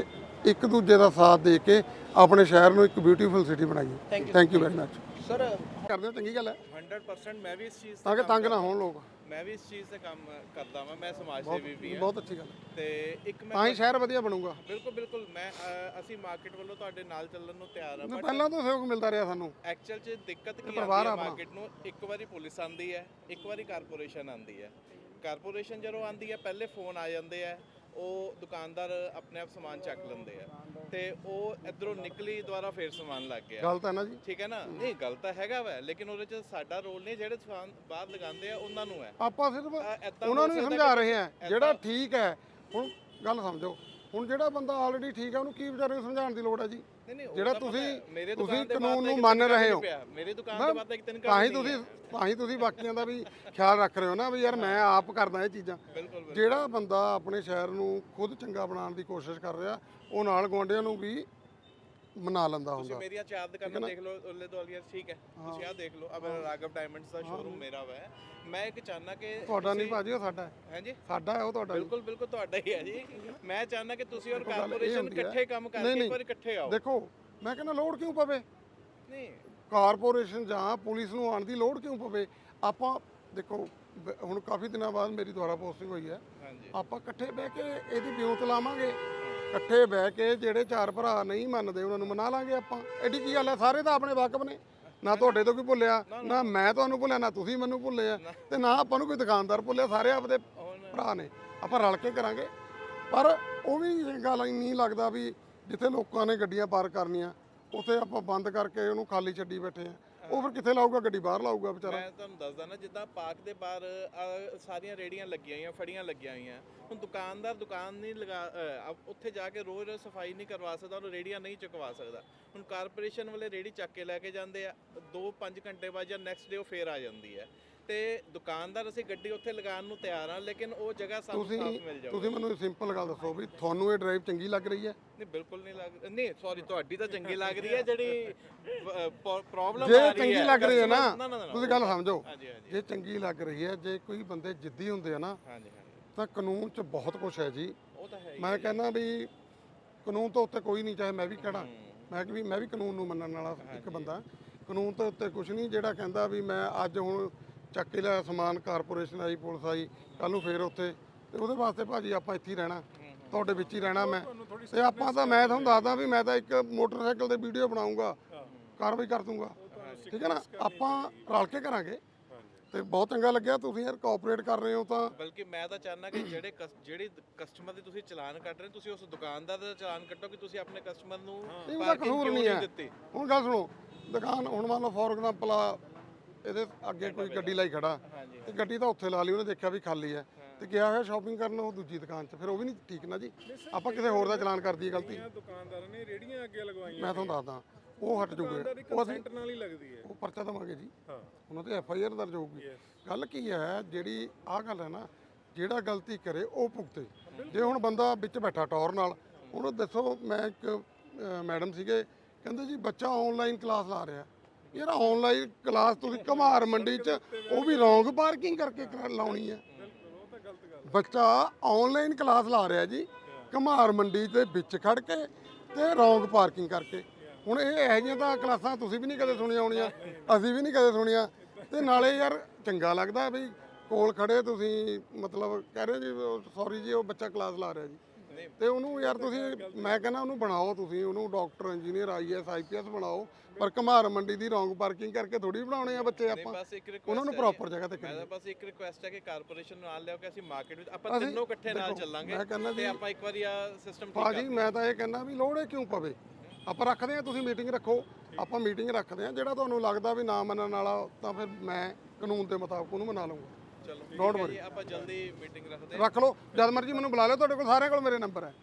ਇੱਕ ਦੂਜੇ ਦਾ ਸਾਥ ਦੇ ਕੇ ਆਪਣੇ ਸ਼ਹਿਰ ਨੂੰ ਇੱਕ ਬਿਊਟੀਫੁਲ ਸਿਟੀ ਬਣਾਈਏ thank you very much sir ਕਰਦੇ ਹੋ ਚੰਗੀ ਗੱਲ ਹੈ? 100% ਮੈਂ ਵੀ ਇਸ ਚੀਜ਼ ਤਾਂ ਕਿ ਤੰਗ ਨਾ ਹੋਣ ਲੋਕ। ਮੈਂ ਵੀ ਇਸ ਚੀਜ਼ ਤੇ ਕੰਮ ਕਰਦਾ ਵਾਂ ਮੈਂ ਸਮਾਜ ਸੇਵੀ ਵੀ ਹਾਂ। ਬਹੁਤ ਅੱਛੀ ਗੱਲ ਹੈ। ਤੇ ਇੱਕ ਮੈਂ ਤਾਂ ਹੀ ਸ਼ਹਿਰ ਵਧੀਆ ਬਣੂਗਾ। ਬਿਲਕੁਲ ਬਿਲਕੁਲ ਮੈਂ ਅਸੀਂ ਮਾਰਕੀਟ ਵੱਲੋਂ ਤੁਹਾਡੇ ਨਾਲ ਚੱਲਣ ਨੂੰ ਤਿਆਰ ਹਾਂ ਪਹਿਲਾਂ ਤੋਂ ਸਹਿਯੋਗ ਮਿਲਦਾ ਰਿਹਾ ਸਾਨੂੰ। ਐਕਚੁਅਲ 'ਚ ਦਿੱਕਤ ਕੀ ਹੈ ਆਪਣਾ। ਮਾਰਕੀਟ ਨੂੰ? ਇੱਕ ਵਾਰੀ ਪੁਲਿਸ ਆਂਦੀ ਹੈ ਇੱਕ ਵਾਰੀ ਕਾਰਪੋਰੇਸ਼ਨ ਆਂਦੀ ਹੈ। ਕਾਰਪੋਰੇਸ਼ਨ ਜਦੋਂ ਆਂਦੀ ਹੈ ਪਹਿਲੇ ਫੋਨ ਆ ਜਾਂਦੇ ਆ ਉਹ ਦੁਕਾਨਦਾਰ ਆਪਣੇ ਆਪ ਸਮਾਨ ਚੱਕ ਲੈਂਦੇ ਆ। ਤੇ ਉਹ ਇਧਰੋਂ ਨਿਕਲੀ ਦੁਆਰਾ ਫੇਰ ਸਮਾਨ ਲੱਗ ਗਿਆ। ਗਲਤ ਹੈ ਨਾ ਜੀ। ਠੀਕ ਹੈ ਨਾ? ਨਹੀਂ ਗਲਤ ਹੈਗਾ ਵੈ ਲੇਕਿਨ ਉਹਦੇ 'ਚ ਸਾਡਾ ਰੋਲ ਨਹੀਂ ਜਿਹੜੇ ਸਮਾਨ ਬਾਹਰ ਲਗਾਉਂਦੇ ਆ ਉਹਨਾਂ ਨੂੰ ਹੈ। ਆਪਾਂ ਸਿਰਫ ਉਹਨਾਂ ਨੂੰ ਹੀ ਸਮਝਾ ਰਹੇ ਹਾਂ ਜਿਹੜਾ ਠੀਕ ਹੈ। ਹੁਣ ਗੱਲ ਸਮਝੋ। ਹੁਣ ਜਿਹੜਾ ਬੰਦਾ ਆਲਰੇਡੀ ਠੀਕ ਹੈ ਉਹਨੂੰ ਕੀ ਵਿਚਾਰੇ ਨੂੰ ਸਮਝਾਉਣ ਦੀ ਲੋੜ ਹੈ ਜੀ? ਨਹੀਂ ਨਹੀਂ ਉਹ ਜਿਹੜਾ ਤਾਂ ਪਤਾ ਤੁਸੀਂ ਹੈ। ਮੇਰੇ ਤੁਸੀਂ ਦੁਕਾਨ ਦੇ ਕਾਨੂੰਨ ਨੂੰ ਮੰਨ ਰਹੇ ਹੋ ਪਿਆ। ਮੇਰੇ ਦੁਕਾਨ ਦੇ ਤਾਂ ਇੱਕ ਦਿਨ ਤਾਂ ਹੀ ਤੁਸੀਂ। ਤਾਂ ਹੀ ਤੁਸੀਂ ਬਾਕੀਆਂ ਦਾ ਵੀ ਖਿਆਲ ਰੱਖ ਰਹੇ ਹੋ ਨਾ ਵੀ ਯਾਰ ਮੈਂ ਆਪ ਕਰਦਾ ਇਹ ਚੀਜ਼ਾਂ ਬਿਲਕੁਲ। ਜਿਹੜਾ ਬੰਦਾ ਆਪਣੇ ਸ਼ਹਿਰ ਨੂੰ ਖੁਦ ਚੰਗਾ ਬਣਾਉਣ ਦੀ ਕੋਸ਼ਿਸ਼ ਕਰ ਰਿਹਾ ਉਹ ਨਾਲ ਗੁਆਂਢੀਆਂ ਨੂੰ ਵੀ ਮਨਾ ਲੈਂਦਾ ਤੁਸੀਂ ਹੁੰਦਾ। ਮੇਰੀਆਂ ਚਾਰ ਦੁਕਾਨਾਂ ਦੇਖ ਲਓ ਉੱਲੇ ਦੁਆਲੀਆਂ ਠੀਕ ਹੈ। ਤੁਸੀਂ ਆਹ ਦੇਖ ਲਓ ਅਬ ਰਾਗਵ ਡਾਇਮੰਡਸ ਦਾ ਸ਼ੋਰੂਮ ਮੇਰਾ ਵਾ। ਮੈਂ ਇੱਕ ਚਾਹਨਾ ਕਿ ਤੁਹਾਡਾ ਨਹੀਂ ਭਾਜੀ ਉਹ ਸਾਡਾ ਹੈ। ਹਾਂਜੀ? ਸਾਡਾ ਹੈ ਉਹ ਤੁਹਾਡਾ। ਬਿਲਕੁਲ ਬਿਲਕੁਲ ਤੁਹਾਡਾ ਹੀ ਹੈ ਜੀ। ਮੈਂ ਚਾਹਨਾ ਕਿ ਤੁਸੀਂ ਔਰ ਕਾਰਪੋਰੇਸ਼ਨ। ਇਕੱਠੇ ਕੰਮ ਕਰਕੇ ਵਾਰ ਇਕੱਠੇ ਆਓ। ਦੇਖੋ ਮੈਂ ਕਹਿੰਦਾ ਲੋੜ ਕਿਉਂ ਪਵੇ? ਨਹੀਂ। ਕਾਰਪੋਰੇਸ਼ਨ ਜਾਂ ਪੁਲਿਸ ਨੂੰ ਆਉਣ ਦੀ ਲੋੜ ਕਿਉਂ ਪਵੇ? ਆਪਾਂ ਦੇਖੋ ਹੁਣ ਕਾਫੀ ਦਿਨਾਂ ਬਾਅਦ ਮੇਰੀ ਦੁਆਰਾ ਪੋਸਟਿੰਗ ਹੋਈ ਹੈ। ਹਾਂਜੀ। ਆਪਾਂ ਇਕੱਠੇ ਬਹਿ ਕੇ ਇਹਦੀ ਵਿਉਂਤ ਲਾਵਾਂਗੇ। ਇਕੱਠੇ ਬਹਿ ਕੇ ਜਿਹੜੇ ਚਾਰ ਭਰਾ ਨਹੀਂ ਮੰਨਦੇ, ਉਹਨਾਂ ਨੂੰ ਮਨਾ ਲਾਂਗੇ ਆਪਾਂ। ਐਡੀ ਕੀ ਗੱਲ ਹੈ ਸਾਰੇ ਤਾਂ ਆਪਣੇ ਵਾਕਫ ਨੇ। ਨਾ ਤੁਹਾਡੇ ਤੋਂ ਕੋਈ ਭੁੱਲਿਆ, ਨਾ ਮੈਂ ਤੁਹਾਨੂੰ ਭੁੱਲਿਆ, ਨਾ ਤੁਸੀਂ ਮੈਨੂੰ ਭੁੱਲੇ ਆ। ਤੇ ਨਾ ਆਪਾਂ ਨੂੰ ਕੋਈ ਦੁਕਾਨਦਾਰ ਭੁੱਲਿਆ, ਸਾਰੇ ਆਪਦੇ ਭਰਾ ਨੇ। ਆਪਾਂ ਰਲ ਕੇ ਕਰਾਂਗੇ। ਪਰ ਉਹ ਵੀ ਗੱਲ ਨਹੀਂ ਲੱਗਦਾ ਵੀ ਜਿੱਥੇ ਲੋਕਾਂ ਨੇ ਗੱਡੀਆਂ ਪਾਰ ਕਰਨੀਆਂ, ਉੱਥੇ ਆਪਾਂ ਬੰਦ ਕਰਕੇ ਉਹਨੂੰ ਖਾਲੀ ਛੱਡੀ ਬੈਠੇ ਆ। ਉਹ ਫਿਰ ਕਿੱਥੇ ਲਾਊਗਾ? ਗੱਡੀ ਬਾਹਰ ਲਾਊਗਾ ਵਿਚਾਰਾ। ਮੈਂ ਤੁਹਾਨੂੰ ਦੱਸਦਾ ਨਾ ਜਿੱਦਾਂ ਪਾਰਕ ਦੇ ਬਾਹਰ ਆਹ ਸਾਰੀਆਂ ਰੇੜੀਆਂ ਲੱਗੀਆਂ ਹੋਈਆਂ ਫੜੀਆਂ ਲੱਗੀਆਂ ਹੋਈਆਂ। ਹੁਣ ਦੁਕਾਨਦਾਰ ਦੁਕਾਨ ਨਹੀਂ ਲਗਾ ਅਹ, ਅਹ, ਉੱਥੇ ਜਾ ਕੇ ਰੋਜ਼ ਰੋਜ਼ ਸਫ਼ਾਈ ਨਹੀਂ ਕਰਵਾ ਸਕਦਾ ਉਹਨੂੰ ਰੇੜੀਆਂ ਨਹੀਂ ਚੁਕਵਾ ਸਕਦਾ। ਹੁਣ ਕਾਰਪੋਰੇਸ਼ਨ ਵਾਲੇ ਰੇੜੀ ਚੱਕ ਕੇ ਲੈ ਕੇ ਜਾਂਦੇ ਆ 2-5 ਘੰਟੇ ਬਾਅਦ ਜਾਂ ਨੈਕਸਟ ਡੇ ਉਹ ਫੇਰ ਆ ਜਾਂਦੀ ਹੈ। ਤੇ ਦੁਕਾਨਦਾਰ ਅਸੀਂ ਗੱਡੀ ਉੱਥੇ ਲਗਾਉਣ ਨੂੰ ਤਿਆਰ ਆ ਲੇਕਿਨ ਉਹ ਜਗ੍ਹਾ ਸਾਨੂੰ ਤੁਸੀਂ ਸਾਫ਼ ਮਿਲ ਜਾਊਗੀ। ਤੁਸੀਂ ਮੈਨੂੰ ਸਿੰਪਲ ਗੱਲ ਦੱਸੋ ਵੀ ਤੁਹਾਨੂੰ ਇਹ ਡਰਾਈਵ ਚੰਗੀ ਲੱਗ ਰਹੀ ਹੈ? ਨਹੀਂ ਬਿਲਕੁਲ ਨਹੀਂ ਲੱਗ ਨਹੀਂ ਸੌਰੀ ਤੁਹਾਡੀ ਤਾਂ ਚੰਗੀ ਲੱਗ ਰਹੀ ਹੈ ਜਿਹੜੀ ਪ੍ਰੋਬਲਮ ਜੇ ਆ ਰਹੀ ਹੈ। ਚੰਗੀ ਲੱਗ ਰਹੀ ਹੈ ਨਾ ਤੁਸੀਂ ਗੱਲ ਸਮਝੋ। ਹਾਂਜੀ ਹਾਂਜੀ। ਜੇ ਚੰਗੀ ਲੱਗ ਰਹੀ ਹੈ ਜੇ ਕੋਈ ਬੰਦੇ ਜਿੱਦੀ ਹੁੰਦੇ ਆ ਨਾ ਹਾਂਜੀ ਹਾਂਜੀ। ਤਾਂ ਕਾਨੂੰਨ 'ਚ ਬਹੁਤ ਕੁਝ ਹੈ ਜੀ। ਉਹ ਤਾਂ ਹੈ ਹੀ ਮੈਂ ਕਹਿੰਦਾ ਵੀ ਕਾਨੂੰਨ ਤੋਂ ਉੱਤੇ ਕੋਈ ਨਹੀਂ ਚਾਹੇ ਮੈਂ ਵੀ ਕਹਿਣਾ ਮੈਂ ਕਿ ਵੀ ਮੈਂ ਵੀ ਕਾਨੂੰਨ ਨੂੰ ਮੰਨਣ ਵਾਲਾ ਇੱਕ ਬੰਦਾ। ਕਾਨੂੰਨ ਤੋਂ ਉੱਤੇ ਕੁਝ ਨਹੀਂ ਜਿਹੜਾ ਕਹਿੰਦਾ ਵੀ ਮੈਂ ਅੱਜ ਹੁਣ ਚੱਕ ਕੇ ਲਿਆ ਸਮਾਨ ਕਾਰਪੋਰੇਸ਼ਨ ਆਈ ਪੁਲਿਸ ਆਈ ਕੱਲ ਨੂੰ ਫੇਰ ਉੱਥੇ। ਤੇ ਉਹਦੇ ਵਾਸਤੇ ਭਾਜੀ ਆਪਾਂ ਇੱਥੇ ਹੀ ਰਹਿਣਾ ਤੁਹਾਡੇ ਵਿੱਚ ਹੀ ਰਹਿਣਾ ਮੈਂ। ਤੇ ਆਪਾਂ ਤਾਂ ਮੈਂ ਤੁਹਾਨੂੰ ਦੱਸਦਾ ਵੀ ਮੈਂ ਤਾਂ ਇੱਕ ਮੋਟਰਸਾਈਕਲ ਤੇ ਵੀਡੀਓ ਬਣਾਉਂਗਾ ਕਾਰਵਾਈ ਕਰ ਦੂੰਗਾ। ਠੀਕ ਹੈ ਨਾ? ਆਪਾਂ ਰਲ ਕੇ ਕਰਾਂਗੇ। ਤੇ ਬਹੁਤ ਚੰਗਾ ਲੱਗਿਆ ਤੁਸੀਂ ਯਾਰ ਕੋਆਪਰੇਟ ਕਰ ਰਹੇ ਹੋ ਤਾਂ। ਬਲਕਿ ਮੈਂ ਤਾਂ ਚਾਹਨਾ ਕਿ ਜਿਹੜੇ ਜਿਹੜੀ ਕਸਟਮਰ ਦੀ ਤੁਸੀਂ ਚਲਾਨ ਕੱਟ ਰਹੇ ਤੁਸੀਂ ਉਸ ਦੁਕਾਨਦਾਰ ਦਾ ਚਲਾਨ ਕੱਟੋ ਕਿ ਤੁਸੀਂ ਆਪਣੇ ਕਸਟਮਰ ਨੂੰ ਕਸੂਰ ਕਿਉਂ ਨਹੀਂ ਦਿੱਤੀ? ਹੁਣ ਗੱਲ ਸੁਣੋ ਦੁਕਾਨ ਹੁਣ ਮੰਨ ਲਓ ਫੋਰ ਐਗਜ਼ਾਮਪਲ ਆ ਇਹਦੇ ਅੱਗੇ ਕੋਈ ਗੱਡੀ ਲਾਈ ਖੜਾ ਤੇ ਗੱਡੀ ਤਾਂ ਉੱਥੇ ਲਾ ਲਈ ਉਹਨੇ ਦੇਖਿਆ ਵੀ ਖਾਲੀ ਹੈ। ਤੇ ਗਿਆ ਹੋਇਆ ਸ਼ਾਪਿੰਗ ਕਰਨ ਉਹ ਦੂਜੀ ਦੁਕਾਨ 'ਚ ਫਿਰ ਉਹ ਵੀ ਨਹੀਂ ਠੀਕ ਨਾ ਜੀ। ਆਪਾਂ ਕਿਸੇ ਹੋਰ ਦਾ ਚਲਾਨ ਕਰ ਦਈਏ ਗਲਤੀ। ਦੁਕਾਨਦਾਰਾਂ ਨੇ ਰੇੜੀਆਂ ਅੱਗੇ ਲਗਵਾਈਆਂ ਮੈਂ ਤੁਹਾਨੂੰ ਦੱਸਦਾ ਉਹ ਹਟ ਜੂਗੇ। ਉਹ ਅਸੀਂ ਸੈਂਟਰ ਨਾਲ ਹੀ ਲੱਗਦੀ ਹੈ। ਉਹ ਪਰਚਾ ਦਵਾਂਗੇ ਜੀ। ਹਾਂ। ਉਹਨਾਂ ਤੇ ਐਫ ਆਈ ਆਰ ਦਰਜ ਹੋਊਗੀ। ਗੱਲ ਕੀ ਹੈ ਜਿਹੜੀ ਆਹ ਗੱਲ ਹੈ ਨਾ ਜਿਹੜਾ ਗਲਤੀ ਕਰੇ ਉਹ ਭੁਗਤੇ। ਜੇ ਹੁਣ ਬੰਦਾ ਵਿੱਚ ਬੈਠਾ ਟੌਰ ਨਾਲ ਉਹਨੂੰ ਦੱਸੋ ਮੈਂ ਇੱਕ ਮੈਡਮ ਸੀਗੇ ਕਹਿੰਦੇ ਜੀ ਬੱਚਾ ਆਨਲਾਈਨ ਕਲਾਸ ਲਾ ਰਿਹਾ। ਯਾਰ ਆਨਲਾਈਨ ਕਲਾਸ ਤੁਸੀਂ ਘਮਾਰ ਮੰਡੀ 'ਚ, ਉਹ ਵੀ ਰੋਂਗ ਪਾਰਕਿੰਗ ਕਰਕੇ ਕਰਾ- ਲਾਉਣੀ ਹੈ। ਬੱਚਾ ਆਨਲਾਈਨ ਕਲਾਸ ਲਾ ਰਿਹਾ ਜੀ, ਘਮਾਰ ਮੰਡੀ ਦੇ ਵਿੱਚ ਖੜ ਕੇ ਤੇ ਰੋਂਗ ਪਾਰਕਿੰਗ ਕਰਕੇ। ਹੁਣ ਇਹ ਇਹੋ ਜਿਹੀਆਂ ਤਾਂ ਕਲਾਸਾਂ ਤੁਸੀਂ ਵੀ ਨਹੀਂ ਕਦੇ ਸੁਣੀਆਂ ਹੋਣੀਆਂ, ਅਸੀਂ ਵੀ ਨਹੀਂ ਕਦੇ ਸੁਣੀਆਂ। ਤੇ ਨਾਲੇ ਯਾਰ ਚੰਗਾ ਲੱਗਦਾ ਵੀ ਕੋਲ ਖੜੇ ਤੁਸੀਂ, ਮਤਲਬ ਕਹਿ ਰਹੇ ਜੀ ਸੌਰੀ ਜੀ, ਉਹ ਬੱਚਾ ਕਲਾਸ ਲਾ ਰਿਹਾ ਜੀ। ਤੇ ਉਹਨੂੰ ਯਾਰ ਤੁਸੀਂ ਮੈਂ ਕਹਿੰਦਾ ਉਹਨੂੰ ਬਣਾਓ ਤੁਸੀਂ ਉਹਨੂੰ ਡਾਕਟਰ ਇੰਜੀਨੀਅਰ ਆਈਐਸ ਆਈਪੀਐਸ ਬਣਾਓ। ਪਰ ਘਮਾਰ ਮੰਡੀ ਦੀ ਰੌਂਗ ਪਾਰਕਿੰਗ ਕਰਕੇ ਥੋੜੀ ਬਣਾਉਣੇ ਆ ਬੱਚੇ ਆਪਾਂ। ਉਹਨਾਂ ਨੂੰ ਪ੍ਰੋਪਰ। ਜਗ੍ਹਾ ਤੇ ਕਰੀਏ। ਬਸ ਇੱਕ ਰਿਕੁਐਸਟ ਹੈ ਕਿ ਕਾਰਪੋਰੇਸ਼ਨ ਨਾਲ ਲਿਆਓ ਕਿ ਅਸੀਂ ਮਾਰਕੀਟ ਵਿੱਚ ਆਪਾਂ ਤਿੰਨੋਂ ਇਕੱਠੇ ਨਾਲ ਚੱਲਾਂਗੇ ਤੇ ਆਪਾਂ ਇੱਕ ਵਾਰੀ ਆ ਸਿਸਟਮ ਠੀਕ ਭਾਜੀ ਮੈਂ ਤਾਂ ਇਹ ਕਹਿੰਦਾ ਵੀ ਲੋੜ ਕਿਉਂ ਪਵੇ? ਆਪਾਂ ਰੱਖਦੇ ਆ ਤੁਸੀਂ ਮੀਟਿੰਗ ਰੱਖੋ। ਆਪਾਂ ਮੀਟਿੰਗ ਰੱਖਦੇ ਆ ਜਿਹੜਾ ਤੁਹਾਨੂੰ ਲੱਗਦਾ ਵੀ ਨਾ ਮੰਨਣ ਵਾਲਾ ਤਾਂ ਫਿਰ ਮੈਂ ਕਾਨੂੰਨ ਦੇ ਮੁਤਾਬਕ ਉਹਨੂੰ ਮਨਾ ਲਵਾਂਗਾ worry. ਜੀ ਆਪਾਂ ਜਲਦੀ ਮੀਟਿੰਗ ਰੱਖਦੇ ਰੱਖ ਲਓ ਜਦ ਮਰਜ਼ੀ ਮੈਨੂੰ ਬੁਲਾ ਲਿਓ ਤੁਹਾਡੇ ਕੋਲ ਸਾਰਿਆਂ ਕੋਲ ਮੇਰੇ ਨੰਬਰ ਹੈ